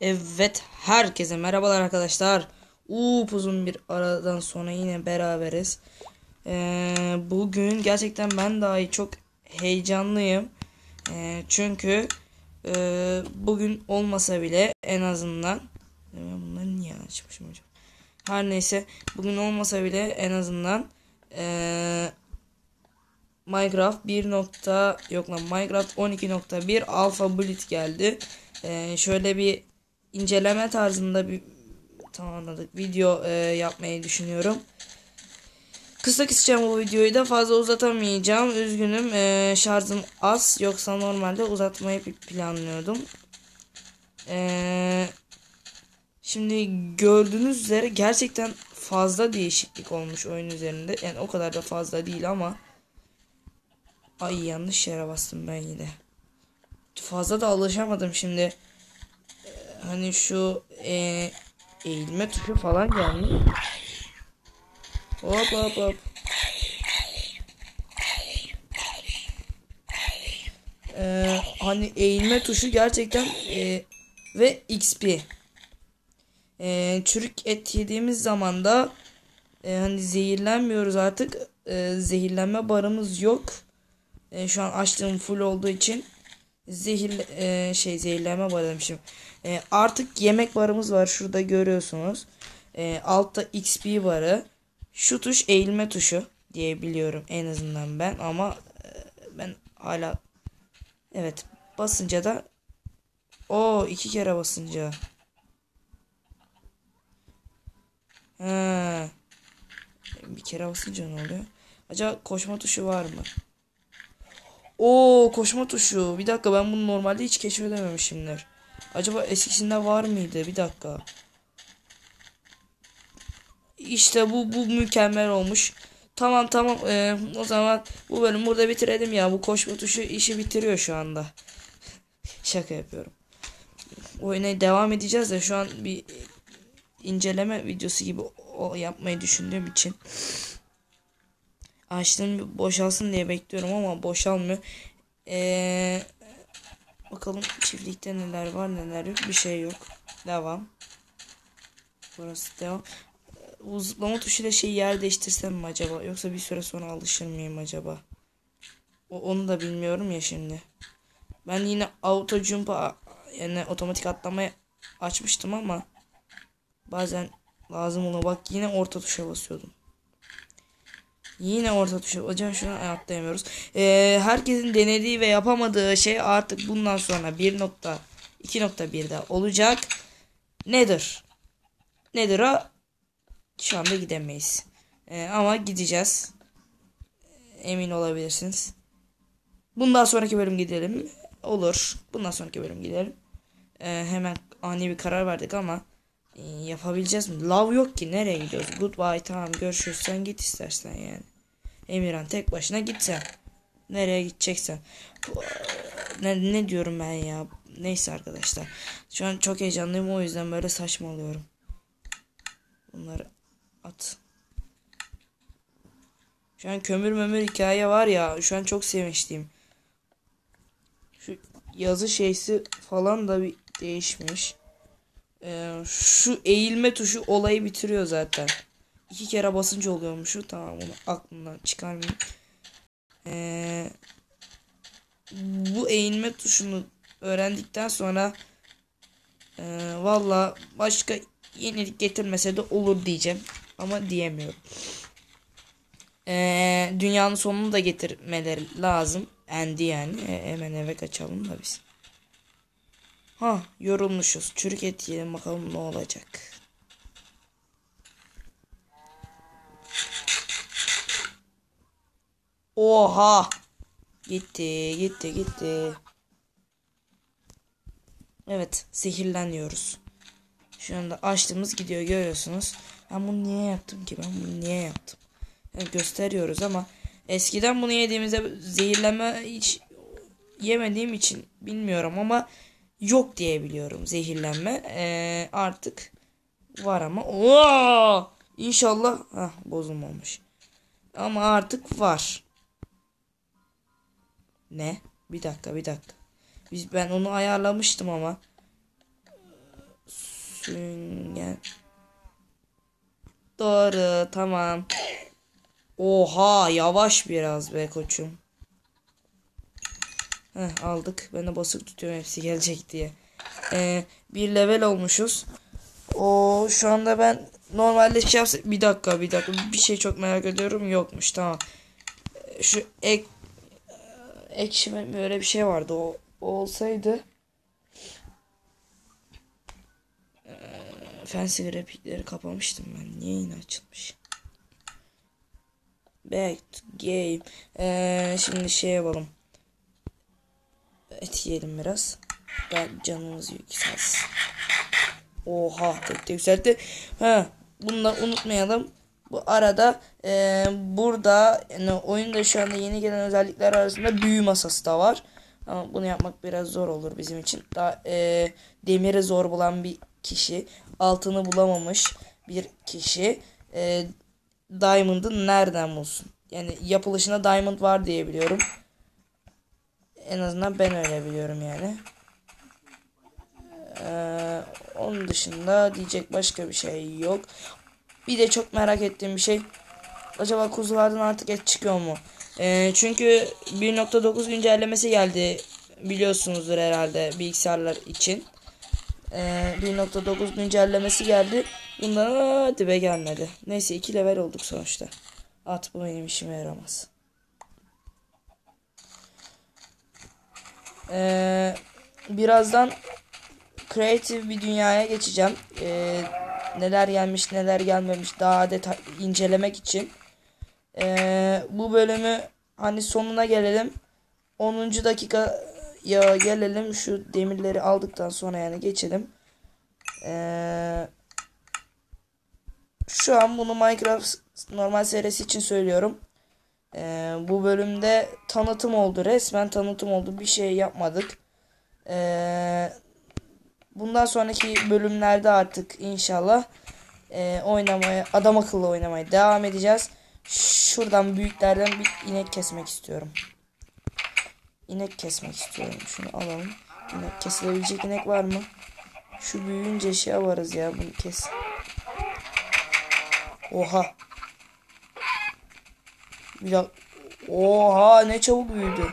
Evet herkese merhabalar arkadaşlar. Upuzun bir aradan sonra yine beraberiz. Ee, bugün gerçekten ben dahi çok heyecanlıyım. Ee, çünkü e, bugün olmasa bile en azından ben bunları niye açmışım hocam? Her neyse bugün olmasa bile en azından e, Minecraft 1. Nokta, yok lan Minecraft 12.1 Alpha Build geldi. Ee, şöyle bir inceleme tarzında bir tamamladık video e, yapmayı düşünüyorum. Kısa keseceğim bu videoyu da fazla uzatamayacağım. Üzgünüm e, şarjım az yoksa normalde uzatmayı planlıyordum. E, şimdi gördüğünüz üzere gerçekten fazla değişiklik olmuş oyun üzerinde. Yani o kadar da fazla değil ama Ay yanlış yere bastım ben yine. Fazla da alışamadım şimdi. Hani şu e, eğilme tuşu falan gelmiş. Hop hop hop. Ee, hani eğilme tuşu gerçekten e, ve XP. E, çürük et yediğimiz zaman da e, hani zehirlenmiyoruz artık. E, zehirlenme barımız yok. E, şu an açtığım full olduğu için zehir e, şey zehirleme barı demişim. E, artık yemek barımız var. Şurada görüyorsunuz. E, altta XP barı. Şu tuş eğilme tuşu diye biliyorum en azından ben ama e, ben hala evet basınca da o iki kere basınca He. bir kere basınca ne oluyor? Acaba koşma tuşu var mı? Oo koşma tuşu. Bir dakika ben bunu normalde hiç keşfedememişimdir. Acaba eskisinde var mıydı? Bir dakika. İşte bu bu mükemmel olmuş. Tamam tamam ee, o zaman bu bölüm burada bitirelim ya. Bu koşma tuşu işi bitiriyor şu anda. Şaka yapıyorum. Oyuna devam edeceğiz de şu an bir inceleme videosu gibi o yapmayı düşündüğüm için açtığım boşalsın diye bekliyorum ama boşalmıyor. Ee, bakalım çiftlikte neler var neler yok. Bir şey yok. Devam. Burası devam. Bu zıplama tuşuyla şey yer değiştirsem mi acaba? Yoksa bir süre sonra alışır mıyım acaba? O, onu da bilmiyorum ya şimdi. Ben yine auto jump'a yani otomatik atlamayı açmıştım ama bazen lazım ona bak yine orta tuşa basıyordum. Yine orta tuşa. Hocam şunu atlayamıyoruz. Ee, herkesin denediği ve yapamadığı şey artık bundan sonra 1.2.1'de olacak. Nedir? Nedir o? Şu anda gidemeyiz. Ee, ama gideceğiz. Emin olabilirsiniz. Bundan sonraki bölüm gidelim. Olur. Bundan sonraki bölüm gidelim. Ee, hemen ani bir karar verdik ama yapabileceğiz mi? Love yok ki. Nereye gidiyoruz? Goodbye tamam görüşürüz. Sen git istersen yani. Emirhan tek başına git sen. Nereye gideceksen. Ne, ne diyorum ben ya. Neyse arkadaşlar. Şu an çok heyecanlıyım o yüzden böyle saçmalıyorum. Bunları at. Şu an kömür mömür hikaye var ya. Şu an çok sevinçliyim. Şu yazı şeysi falan da bir değişmiş. Ee, şu eğilme tuşu olayı bitiriyor zaten. İki kere basınca oluyormuş. Tamam onu aklımdan çıkarmayayım. Ee, bu eğilme tuşunu öğrendikten sonra e, valla başka yenilik getirmese de olur diyeceğim. Ama diyemiyorum. Ee, dünyanın sonunu da getirmeleri lazım. Endi yani. E, hemen eve kaçalım da biz. Ha yorulmuşuz. Çürük et yiyelim bakalım ne olacak. Oha. Gitti gitti gitti. Evet zehirleniyoruz. Şu anda açtığımız gidiyor görüyorsunuz. Ben bunu niye yaptım ki? Ben bunu niye yaptım? Yani gösteriyoruz ama eskiden bunu yediğimizde zehirleme hiç yemediğim için bilmiyorum ama yok diye biliyorum zehirlenme. Ee, artık var ama. Oo! İnşallah Heh, bozulmamış. Ama artık var. Ne? Bir dakika bir dakika. Biz ben onu ayarlamıştım ama. Süngen. Doğru tamam. Oha yavaş biraz be koçum. Heh, aldık. Ben de basık tutuyorum hepsi gelecek diye. Ee, bir level olmuşuz. O şu anda ben normalde şey yapsam bir dakika bir dakika bir şey çok merak ediyorum yokmuş tamam. Ee, Şu ek ekşime böyle bir şey vardı o, o olsaydı Ee, Fancy grafikleri kapamıştım ben. Niye yine açılmış? Back game. Ee, şimdi şey yapalım. Et yiyelim biraz. Da canımız yükselsin. Oha tek tek yükseltti. Ha, bunu da unutmayalım. Bu arada e, burada yani oyunda şu anda yeni gelen özellikler arasında büyü masası da var. Ama bunu yapmak biraz zor olur bizim için. Daha e, demiri zor bulan bir kişi, altını bulamamış bir kişi e, Diamond'ı nereden bulsun? Yani yapılışında Diamond var diye biliyorum. En azından ben öyle biliyorum yani. Ee, onun dışında diyecek başka bir şey yok. Bir de çok merak ettiğim bir şey. Acaba kuzulardan artık et çıkıyor mu? Ee, çünkü 1.9 güncellemesi geldi. Biliyorsunuzdur herhalde bilgisayarlar için. Ee, 1.9 güncellemesi geldi. Bundan hadi be gelmedi. Neyse 2 level olduk sonuçta. At bu benim işime yaramaz. Ee, birazdan creative bir dünyaya geçeceğim. Ee, neler gelmiş neler gelmemiş daha detay incelemek için. Ee, bu bölümü hani sonuna gelelim. 10. dakika ya gelelim şu demirleri aldıktan sonra yani geçelim. Ee, şu an bunu Minecraft normal serisi için söylüyorum. Ee, bu bölümde tanıtım oldu. Resmen tanıtım oldu. Bir şey yapmadık. Ee, bundan sonraki bölümlerde artık inşallah e, oynamaya, adam akıllı oynamaya devam edeceğiz. Şuradan büyüklerden bir inek kesmek istiyorum. İnek kesmek istiyorum. Şunu alalım. İnek kesilebilecek inek var mı? Şu büyüyünce şey varız ya bunu kes. Oha. Bir. Oha ne çabuk büyüdü.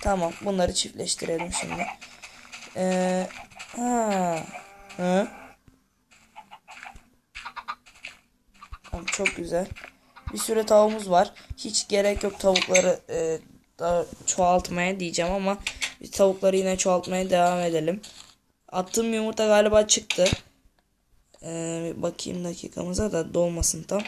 Tamam bunları çiftleştirelim şimdi. Ee, ha. Hı? Tamam, çok güzel. Bir süre tavuğumuz var. Hiç gerek yok tavukları e, daha çoğaltmaya diyeceğim ama biz tavukları yine çoğaltmaya devam edelim. Attığım yumurta galiba çıktı. Ee, bakayım dakikamıza da dolmasın tam.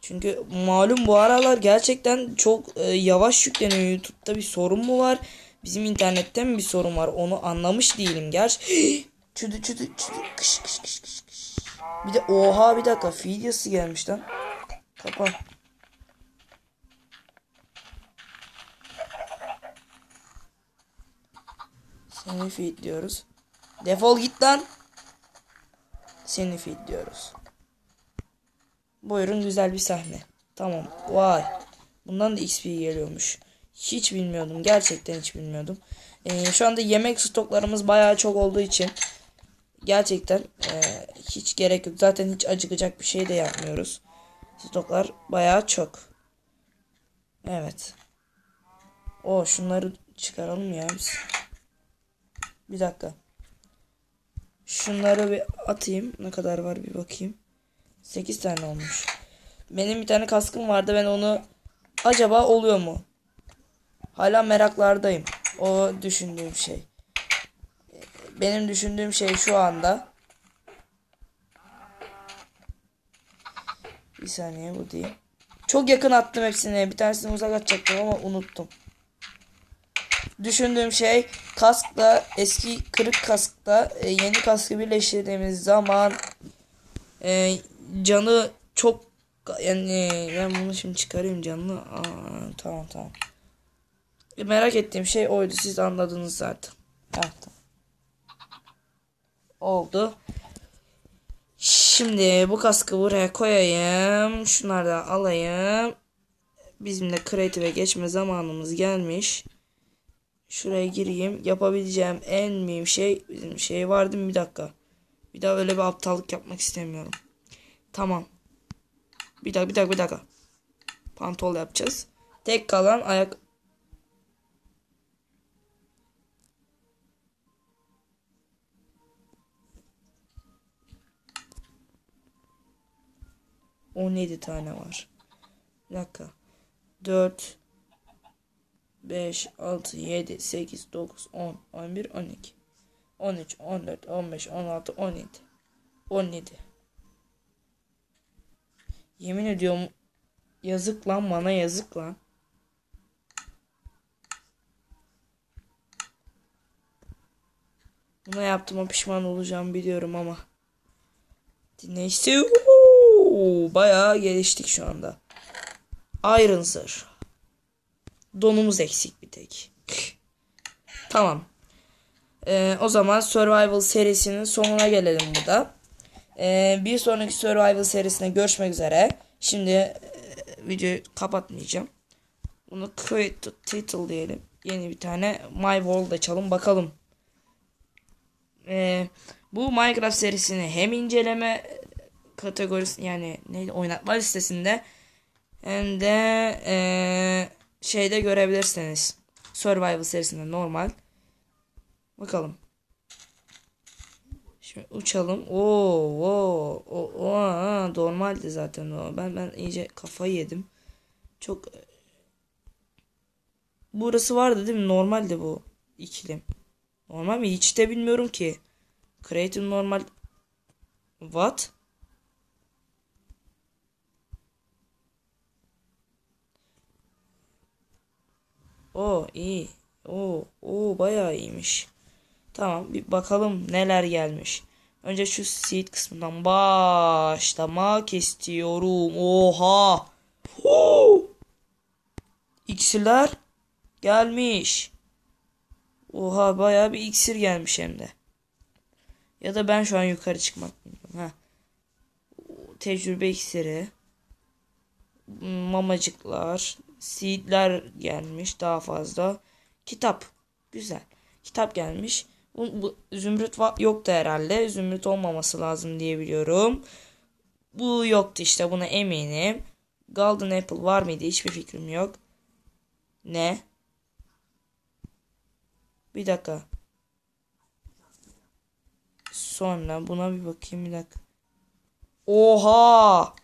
Çünkü malum bu aralar gerçekten çok e, yavaş yükleniyor. YouTube'da bir sorun mu var? Bizim internette mi bir sorun var? Onu anlamış değilim. Gerçi çüdü çüdü çüdü kış kış kış kış kış. Bir de oha bir dakika fidyası gelmiş lan. Kapan. Seni feed diyoruz. Defol git lan. Seni feed diyoruz. Buyurun güzel bir sahne. Tamam. Vay. Bundan da XP geliyormuş. Hiç bilmiyordum. Gerçekten hiç bilmiyordum. Ee, şu anda yemek stoklarımız bayağı çok olduğu için gerçekten e, hiç gerek yok. Zaten hiç acıkacak bir şey de yapmıyoruz. Stoklar bayağı çok. Evet. O şunları çıkaralım ya. Bir dakika. Şunları bir atayım. Ne kadar var bir bakayım. 8 tane olmuş. Benim bir tane kaskım vardı. Ben onu acaba oluyor mu? Hala meraklardayım. O düşündüğüm şey. Benim düşündüğüm şey şu anda. Bir saniye bu değil. Çok yakın attım hepsini. Bir tanesini uzak atacaktım ama unuttum. Düşündüğüm şey kaskla eski kırık kaskla e, yeni kaskı birleştirdiğimiz zaman e, canı çok yani ben bunu şimdi çıkarayım canını. Aa, tamam tamam. E, merak ettiğim şey oydu. Siz anladınız zaten. Evet, tamam. Oldu. Şimdi bu kaskı buraya koyayım. Şunları da alayım. Bizim de kreative geçme zamanımız gelmiş. Şuraya gireyim. Yapabileceğim en mühim şey bizim şey vardı mı bir dakika. Bir daha öyle bir aptallık yapmak istemiyorum. Tamam. Bir dakika bir dakika bir dakika. Pantol yapacağız. Tek kalan ayak On yedi tane var. Bir dakika. Dört 5, 6, 7, 8, 9, 10, 11, 12, 13, 14, 15, 16, 17, 17. Yemin ediyorum yazık lan bana yazık lan. Buna yaptığıma pişman olacağım biliyorum ama. Neyse bayağı geliştik şu anda. Iron Sir. Donumuz eksik bir tek. tamam. Ee, o zaman Survival serisinin sonuna gelelim burada. Ee, bir sonraki Survival serisine görüşmek üzere. Şimdi e, videoyu kapatmayacağım. Bunu create title diyelim. Yeni bir tane My World açalım bakalım. Ee, bu Minecraft serisini hem inceleme kategorisi yani neydi oynatma listesinde hem de ee, şeyde görebilirsiniz. Survival serisinde normal. Bakalım. Şimdi uçalım. Oo, oo, oo, oo normaldi zaten o. Ben ben iyice kafayı yedim. Çok Burası vardı değil mi? Normaldi bu iklim. Normal mi? Hiç de bilmiyorum ki. Creative normal What? O iyi. O o bayağı iyiymiş. Tamam bir bakalım neler gelmiş. Önce şu seed kısmından başlamak istiyorum. Oha. Huu. İksirler gelmiş. Oha bayağı bir iksir gelmiş hem de. Ya da ben şu an yukarı çıkmak bilmiyorum. Ha. Tecrübe iksiri. Mamacıklar. Seedler gelmiş daha fazla. Kitap. Güzel. Kitap gelmiş. Bu, bu zümrüt yoktu herhalde. Zümrüt olmaması lazım diye biliyorum. Bu yoktu işte buna eminim. Golden Apple var mıydı? Hiçbir fikrim yok. Ne? Bir dakika. Sonra buna bir bakayım bir dakika. Oha!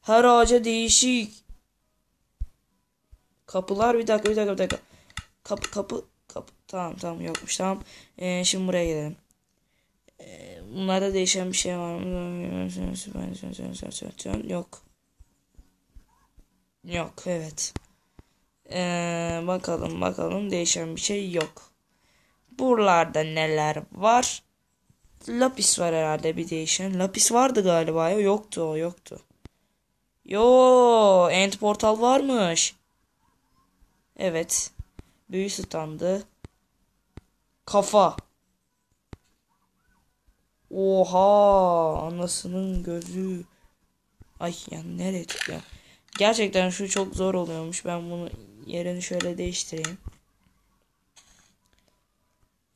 Her ağaca değişik. Kapılar bir dakika bir dakika bir dakika. Kapı kapı kapı. Tamam tamam yokmuş tamam. Ee, şimdi buraya gelelim. Ee, bunlarda değişen bir şey var mı? Yok. Yok evet. Ee, bakalım bakalım değişen bir şey yok. Buralarda neler var? Lapis var herhalde bir değişen. Lapis vardı galiba ya. Yoktu o yoktu. Yo, end portal varmış. Evet. Büyü standı. Kafa. Oha anasının gözü. Ay ya nereye tıklıyorum. Gerçekten şu çok zor oluyormuş. Ben bunu yerini şöyle değiştireyim.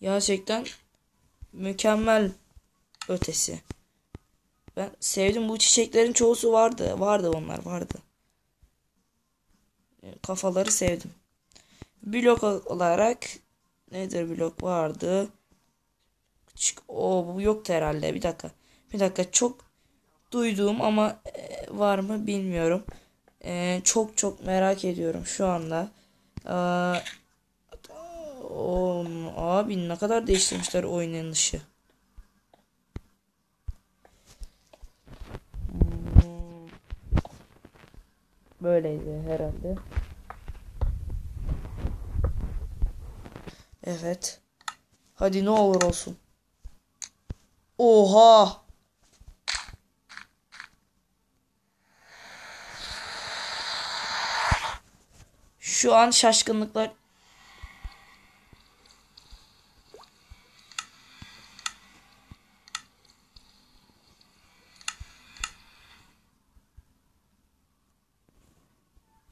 Gerçekten mükemmel ötesi. Ben sevdim bu çiçeklerin çoğusu vardı. Vardı onlar vardı. Kafaları sevdim blok olarak nedir blok vardı. Küçük o bu yoktu herhalde. Bir dakika. Bir dakika çok duyduğum ama e, var mı bilmiyorum. E, çok çok merak ediyorum şu anda. E, o, abi ne kadar değiştirmişler oynanışı. Hmm. Böyleydi herhalde. Evet. Hadi ne olur olsun. Oha. Şu an şaşkınlıklar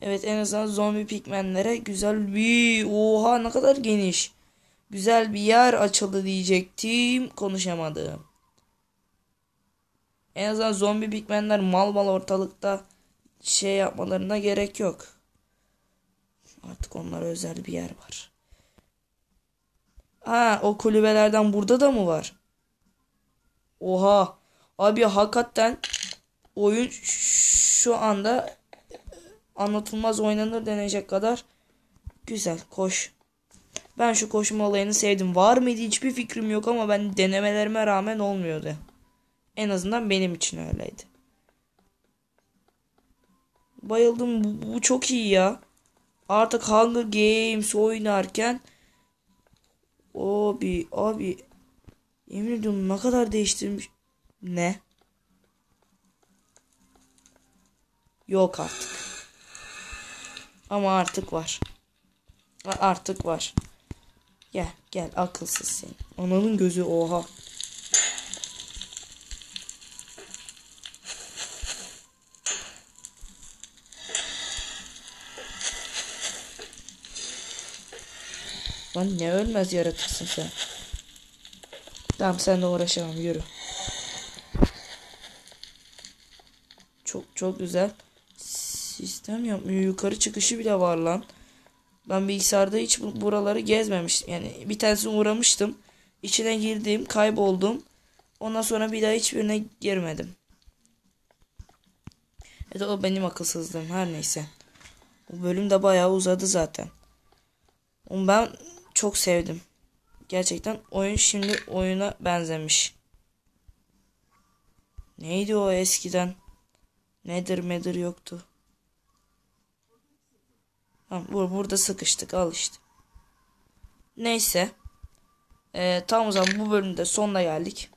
Evet en azından zombi pigmenlere güzel bir oha ne kadar geniş. Güzel bir yer açıldı diyecektim. Konuşamadım. En azından zombi bigmenler mal mal ortalıkta şey yapmalarına gerek yok. Artık onlara özel bir yer var. Ha o kulübelerden burada da mı var? Oha. Abi hakikaten oyun şu anda anlatılmaz oynanır denecek kadar güzel. Koş. Ben şu koşma olayını sevdim. Var mıydı hiçbir fikrim yok ama ben denemelerime rağmen olmuyordu. En azından benim için öyleydi. Bayıldım. Bu, bu çok iyi ya. Artık Hunger Games oynarken abi abi yemin ediyorum ne kadar değiştirmiş. Ne? Yok artık. Ama artık var. Artık var. Gel gel akılsız sen. Ananın gözü oha. Lan ne ölmez yaratıksın sen. Tamam sen de uğraşamam yürü. Çok çok güzel. Sistem yapmıyor. Yukarı çıkışı bile var lan. Ben bilgisayarda hiç buraları gezmemiştim. Yani bir tanesine uğramıştım. İçine girdim, kayboldum. Ondan sonra bir daha hiçbirine girmedim. Evet o benim akılsızlığım her neyse. O bölüm de bayağı uzadı zaten. Ben çok sevdim. Gerçekten oyun şimdi oyuna benzemiş. Neydi o eskiden? Nedir medir yoktu. Tamam, bur burada sıkıştık al işte. Neyse. Ee, tam o zaman bu bölümde sonuna geldik.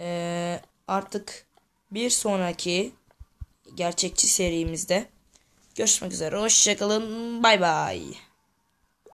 Ee, artık bir sonraki gerçekçi serimizde görüşmek üzere. Hoşçakalın. Bay bay.